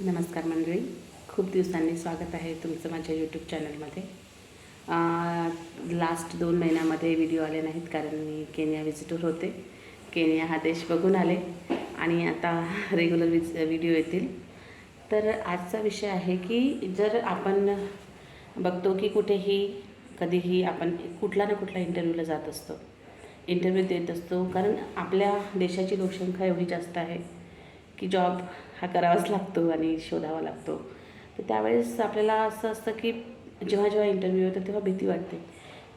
नमस्कार मंडळी. खूप दिवसांनी स्वागत आहे तुमचं माझ्या यूट्यूब चॅनलमध्ये लास्ट दोन महिन्यामध्ये व्हिडिओ आले नाहीत कारण मी केनिया व्हिजिटर होते. केनिया हा देश बघून आले आणि आता रेग्युलर विज व्हिडिओ येतील. तर आजचा विषय आहे की जर आपण बघतो की कुठेही कधीही आपण कुठला ना कुठला इंटरव्ह्यूला जात असतो. इंटरव्ह्यू देत असतो कारण आपल्या देशाची लोकसंख्या एवढी जास्त आहे. की जॉब हा करावाच लागतो आणि शोधावा लागतो. तर त्यावेळेस आपल्याला असं असतं की जेव्हा जेव्हा इंटरव्ह्यू होतो तेव्हा भीती वाटते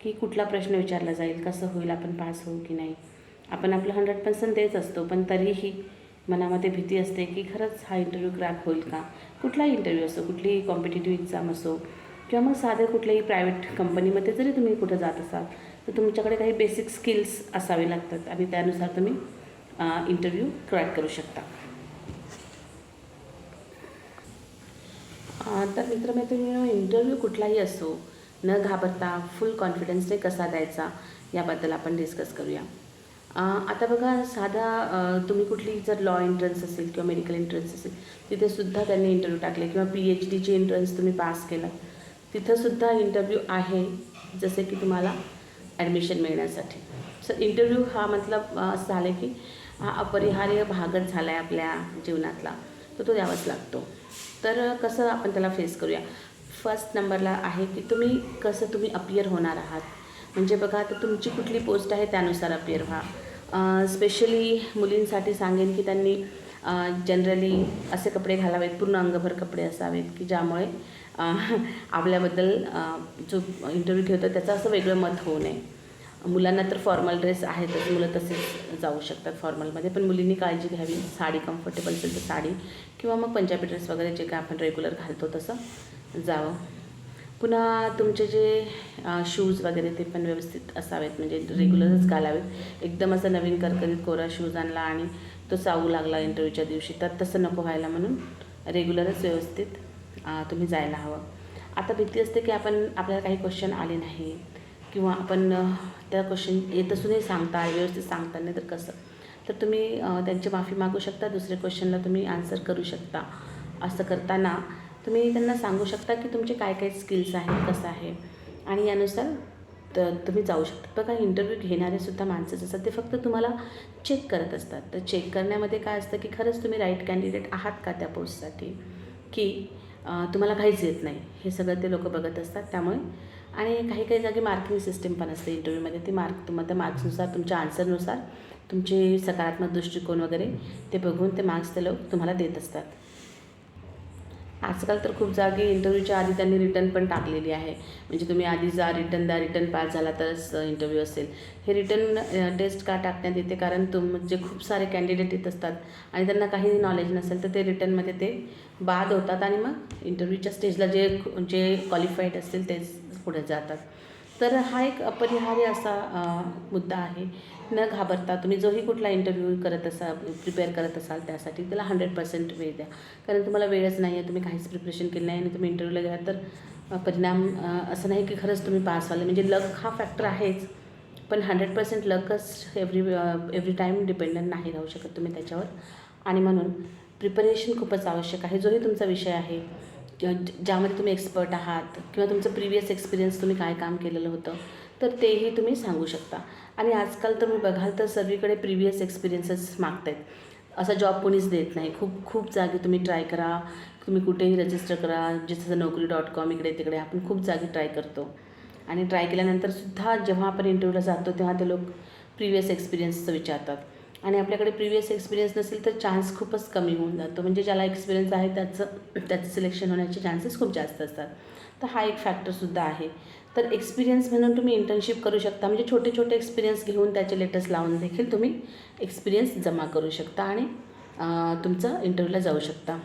की कुठला प्रश्न विचारला जाईल कसं होईल आपण पास होऊ की नाही. आपण आपलं हंड्रेड पर्सेंट देत असतो पण तरीही मनामध्ये भीती असते की खरंच हा इंटरव्ह्यू क्रॅक होईल का? कुठलाही इंटरव्ह्यू असो कुठलीही कॉम्पिटेटिव्ह एक्झाम असो किंवा मग साधे कुठल्याही प्रायव्हेट कंपनीमध्ये जरी तुम्ही कुठं जात असाल तर तुमच्याकडे काही बेसिक स्किल्स असावे लागतात आणि त्यानुसार तुम्ही इंटरव्ह्यू क्रॅक करू शकता. तर मित्रमैत्रिणींनो इंटरव्ह्यू कुठलाही असो न घाबरता फुल कॉन्फिडन्सने कसा द्यायचा याबद्दल आपण डिस्कस करूया. आता बघा साधा तुम्ही कुठली जर लॉ एंट्रन्स असेल किंवा मेडिकल एंट्रन्स असेल तिथेसुद्धा त्यांनी इंटरव्ह्यू टाकले किंवा पी एच डीची एंट्रन्स तुम्ही पास केलं तिथंसुद्धा इंटरव्ह्यू आहे जसे की तुम्हाला ॲडमिशन मिळण्यासाठी. सर इंटरव्ह्यू हा मतलब असं झालं की हा अपरिहार्य भागच झाला आहे आपल्या जीवनातला तर तो द्यावाच लागतो. तर कसं आपण त्याला फेस करूया? फर्स्ट नंबरला आहे की तुम्ही कसं तुम्ही अपियर होणार आहात? म्हणजे बघा आता तुमची कुठली पोस्ट आहे त्यानुसार अपियर व्हा. स्पेशली मुलींसाठी सांगेन की त्यांनी जनरली असे कपडे घालावेत पूर्ण अंगभर कपडे असावेत की ज्यामुळे आपल्याबद्दल जो इंटरव्ह्यू ठेवतो त्याचं असं वेगळं मत होऊ नये. मुलांना तर फॉर्मल ड्रेस आहेतच मुलं तसेच जाऊ शकतात फॉर्मलमध्ये पण मुलींनी काळजी घ्यावी. साडी कम्फर्टेबल असेल तर साडी किंवा मग पंजाबी ड्रेस वगैरे जे काय आपण रेग्युलर घालतो तसं जावं. पुन्हा तुमचे जे शूज वगैरे ते पण व्यवस्थित असावेत म्हणजे रेग्युलरच घालावेत. एकदम असं नवीन करकरीत कोरा शूज आणला आणि तो चावू लागला इंटरव्ह्यूच्या दिवशी तर तसं नको व्हायला म्हणून रेग्युलरच व्यवस्थित तुम्ही जायला हवं. आता भीती असते की आपण आपल्याला काही क्वेश्चन आले नाही किंवा आपण त्या क्वेश्चन येत असूनही सांगता व्यवस्थित सांगता नाही तर कसं? तर तुम्ही त्यांची माफी मागू शकता दुसऱ्या क्वेश्चनला तुम्ही आन्सर करू शकता. असं करताना तुम्ही त्यांना सांगू शकता की तुमचे काय काय स्किल्स आहेत कसं आहे? आणि यानुसार तर तुम्ही जाऊ शकता. बघा इंटरव्ह्यू घेणारेसुद्धा माणसंच माणसं असतात. ते फक्त तुम्हाला चेक करत असतात. तर चेक करण्यामध्ये काय असतं की खरंच तुम्ही राईट कॅन्डिडेट आहात का त्या पोस्टसाठी की तुम्हाला काहीच येत नाही. हे सगळं ते लोक बघत असतात. त्यामुळे आणि काही काही जागी मार्किंग सिस्टीम पण असते इंटरव्ह्यूमध्ये ती मार्क तुम्हाला त्या मार्क्सनुसार तुमच्या आन्सरनुसार तुमचे सकारात्मक दृष्टिकोन वगैरे ते बघून ते मार्क्स ते लोक तुम्हाला देत असतात. आजकाल तर खूप जागी इंटरव्ह्यूच्या आधी त्यांनी रिटर्न पण टाकलेली आहे. म्हणजे तुम्ही आधी जा रिटर्न द्या रिटर्न पास झाला तरच इंटरव्ह्यू असेल. हे रिटर्न टेस्ट का टाकण्यात येते? कारण तुम जे खूप सारे कॅन्डिडेट येत असतात आणि त्यांना काही नॉलेज नसेल तर ते रिटर्नमध्ये ते बाद होतात आणि मग इंटरव्ह्यूच्या स्टेजला जे जे क्वालिफाईड असतील तेच पुढे जातात. तर हा एक अपरिहार्य असा मुद्दा आहे. न घाबरता तुम्ही जोही कुठला इंटरव्ह्यू करत असाल प्रिपेअर करत असाल त्यासाठी त्याला हंड्रेड पर्सेंट वेळ द्या. कारण तुम्हाला वेळच नाही आहे तुम्ही काहीच प्रिपरेशन केलं नाही आणि तुम्ही इंटरव्ह्यूला गेला तर परिणाम असं नाही की खरंच तुम्ही पास व्हाल. म्हणजे लक हा फॅक्टर आहेच. पण हंड्रेड पर्सेंट लकच एव्हरी एव्हरी टाईम डिपेंडंट नाही राहू शकत तुम्ही त्याच्यावर. आणि म्हणून प्रिपरेशन खूपच आवश्यक आहे. जोही तुमचा विषय आहे. किंवा ज्यामध्ये तुम्ही एक्सपर्ट आहात किंवा तुमचं प्रिव्हियस एक्सपिरियन्स तुम्ही काय काम केलेलं होतं तर तेही तुम्ही सांगू शकता. आणि आजकाल तुम्ही बघाल तर सर्वीकडे प्रिव्हियस एक्सपिरियन्सेस मागत आहेत असा जॉब कोणीच देत नाही. खूप खूप जागी तुम्ही ट्राय करा तुम्ही कुठेही रजिस्टर करा जसं नोकरी डॉट कॉम इकडे तिकडे आपण खूप जागी ट्राय करतो. आणि ट्राय केल्यानंतरसुद्धा जेव्हा आपण इंटरव्ह्यूला जातो तेव्हा ते लोक प्रिव्हियस एक्सपिरियन्सचं विचारतात. आणि आपल्याकडे प्रिव्हियस एक्सपिरियन्स नसेल तर चान्स खूपच कमी होऊन जातो. म्हणजे ज्याला एक्सपिरियन्स आहे त्याचं त्याचं सिलेक्शन होण्याचे चान्सेस खूप जास्त असतात. तर हा एक फॅक्टरसुद्धा आहे. तर एक्सपिरियन्स म्हणून तुम्ही इंटर्नशिप करू शकता. म्हणजे छोटे छोटे एक्सपिरियन्स घेऊन त्याचे लेटेस्ट लावून देखील तुम्ही एक्सपिरियन्स जमा करू शकता आणि तुमचं इंटरव्ह्यूला जाऊ शकता.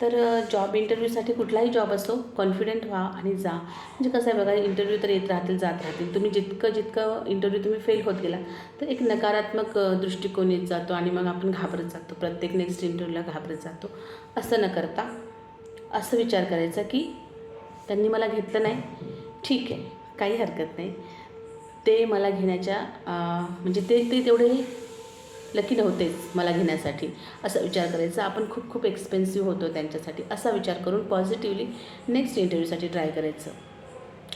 तर जॉब इंटरव्ह्यूसाठी कुठलाही जॉब असो कॉन्फिडंट व्हा आणि जा. म्हणजे कसं आहे बघा इंटरव्ह्यू तर येत राहतील जात राहतील. तुम्ही जितकं जितकं इंटरव्ह्यू तुम्ही फेल होत गेला तर एक नकारात्मक दृष्टिकोन येत जातो आणि मग आपण घाबरत जातो. प्रत्येक नेक्स्ट इंटरव्ह्यूला घाबरत जातो. असं न करता असं विचार करायचा की त्यांनी मला घेतलं नाही. ठीक आहे काही हरकत नाही. ते मला घेण्याच्या म्हणजे ते ते तेवढे लकी नव्हतेच मला घेण्यासाठी. असा विचार करायचा. आपण खूप खूप एक्सपेन्सिव्ह होतो त्यांच्यासाठी. असा विचार करून पॉझिटिव्हली नेक्स्ट इंटरव्ह्यूसाठी ट्राय करायचं.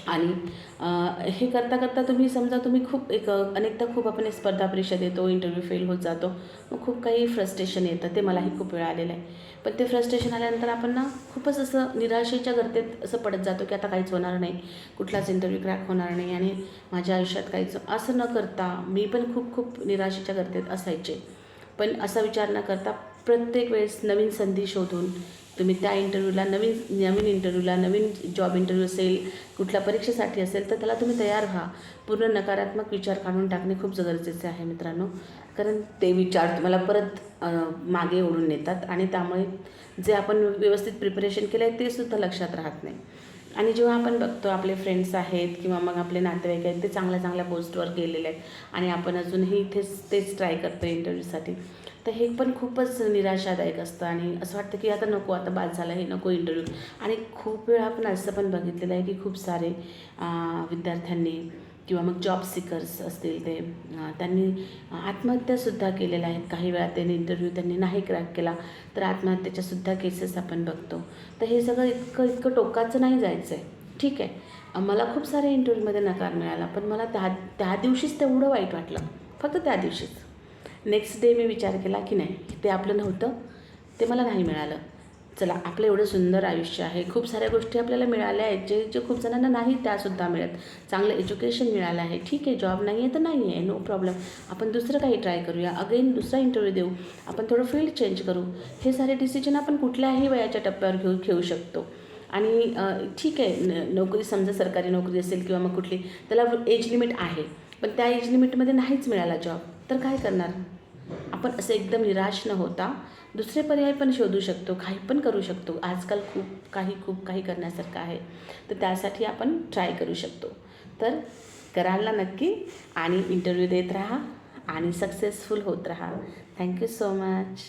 आणि हे करता करता तुम्ही समजा तुम्ही खूप एक अनेकदा खूप आपण स्पर्धा परीक्षा देतो इंटरव्ह्यू फेल होत जातो मग खूप काही फ्रस्ट्रेशन येतं ते मलाही खूप वेळा आलेलं आहे. पण ते फ्रस्ट्रेशन आल्यानंतर आपण ना खूपच असं निराशेच्या गर्तेत असं पडत जातो की आता काहीच होणार नाही कुठलाच इंटरव्ह्यू क्रॅक होणार नाही आणि माझ्या आयुष्यात काहीच असं न करता मी पण खूप खूप निराशेच्या गर्तेत असायचे. पण असा विचार न करता प्रत्येक वेळेस नवीन संधी शोधून तुम्ही त्या इंटरव्ह्यूला नवीन नवीन इंटरव्ह्यूला नवीन जॉब इंटरव्ह्यू असेल कुठल्या परीक्षेसाठी असेल तर त्याला तुम्ही तयार व्हा. पूर्ण नकारात्मक विचार काढून टाकणे खूप गरजेचे आहे मित्रांनो. कारण ते विचार तुम्हाला परत मागे ओढून नेतात आणि त्यामुळे जे आपण व्यवस्थित प्रिपरेशन केलं आहे ते सुद्धा लक्षात राहत नाही. आणि जेव्हा आपण बघतो आपले फ्रेंड्स आहेत किंवा मग आपले नातेवाईक आहेत ते चांगल्या चांगल्या पोस्टवर गेलेले आहेत आणि आपण अजूनही इथेच तेच ट्राय करतो इंटरव्ह्यूसाठी तर हे पण खूपच निराशादायक असतं आणि असं वाटतं की आता नको आता बाद झालं हे नको इंटरव्ह्यू आणि खूप वेळा आपण असं पण बघितलेलं आहे की खूप सारे विद्यार्थ्यांनी किंवा मग जॉब सिकर्स असतील ते त्यांनी आत्महत्यासुद्धा केलेल्या आहेत. काही वेळा त्यांनी इंटरव्ह्यू त्यांनी नाही क्रॅक केला तर आत्महत्येच्यासुद्धा केसेस आपण बघतो. तर हे सगळं इतकं इतकं टोकाचं नाही जायचं आहे ठीक आहे. मला खूप साऱ्या इंटरव्ह्यूमध्ये नकार मिळाला पण मला त्या त्या दिवशीच तेवढं वाईट वाटलं. फक्त त्या दिवशीच. नेक्स्ट डे मी विचार केला की नाही ते आपलं नव्हतं ते मला नाही मिळालं. चला आपलं एवढं सुंदर आयुष्य आहे. खूप साऱ्या गोष्टी आपल्याला मिळाल्या आहेत जे जे खूप जणांना नाही त्यासुद्धा मिळत. चांगलं एज्युकेशन मिळालं आहे. ठीक आहे जॉब नाही आहे तर नाही आहे नो प्रॉब्लेम आपण दुसरं काही ट्राय करूया. अगेन दुसरा इंटरव्ह्यू देऊ. आपण थोडं फील्ड चेंज करू. हे सारे डिसिजन आपण कुठल्याही वयाच्या टप्प्यावर घेऊ घेऊ शकतो. आणि ठीक आहे न नोकरी समजा सरकारी नोकरी असेल किंवा मग कुठली त्याला एज लिमिट आहे. पण त्या एज लिमिटमध्ये नाहीच मिळाला जॉब तर काय करणार? आपण असं एकदम निराश न होता दुसरे पर्याय पण शोधू शकतो काही पण करू शकतो. आजकाल खूप काही खूप काही करण्यासारखं आहे. तर त्यासाठी आपण ट्राय करू शकतो. तर कराल ना नक्की आणि इंटरव्ह्यू देत राहा आणि सक्सेसफुल होत राहा. Thank you so much